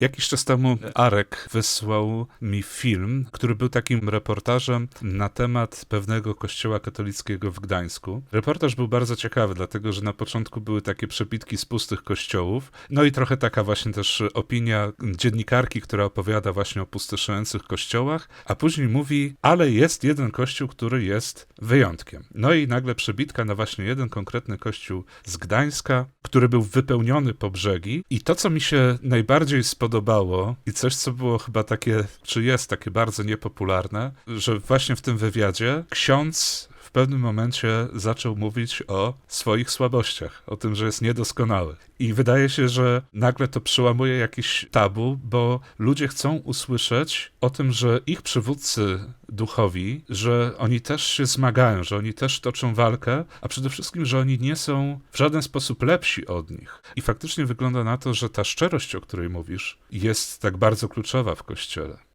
Jakiś czas temu Arek wysłał mi film, który był takim reportażem na temat pewnego kościoła katolickiego w Gdańsku. Reportaż był bardzo ciekawy, dlatego że na początku były takie przebitki z pustych kościołów, no i trochę taka właśnie też opinia dziennikarki, która opowiada właśnie o pustoszejących kościołach, a później mówi, ale jest jeden kościół, który jest wyjątkiem. No i nagle przebitka na właśnie jeden konkretny kościół z Gdańska, który był wypełniony po brzegi i to, co mi się najbardziej spodobało, i coś, co było chyba takie, czy jest takie bardzo niepopularne, że właśnie w tym wywiadzie ksiądz pewnym momencie zaczął mówić o swoich słabościach, o tym, że jest niedoskonały. I wydaje się, że nagle to przełamuje jakiś tabu, bo ludzie chcą usłyszeć o tym, że ich przywódcy duchowi, że oni też się zmagają, że oni też toczą walkę, a przede wszystkim, że oni nie są w żaden sposób lepsi od nich. I faktycznie wygląda na to, że ta szczerość, o której mówisz, jest tak bardzo kluczowa w kościele.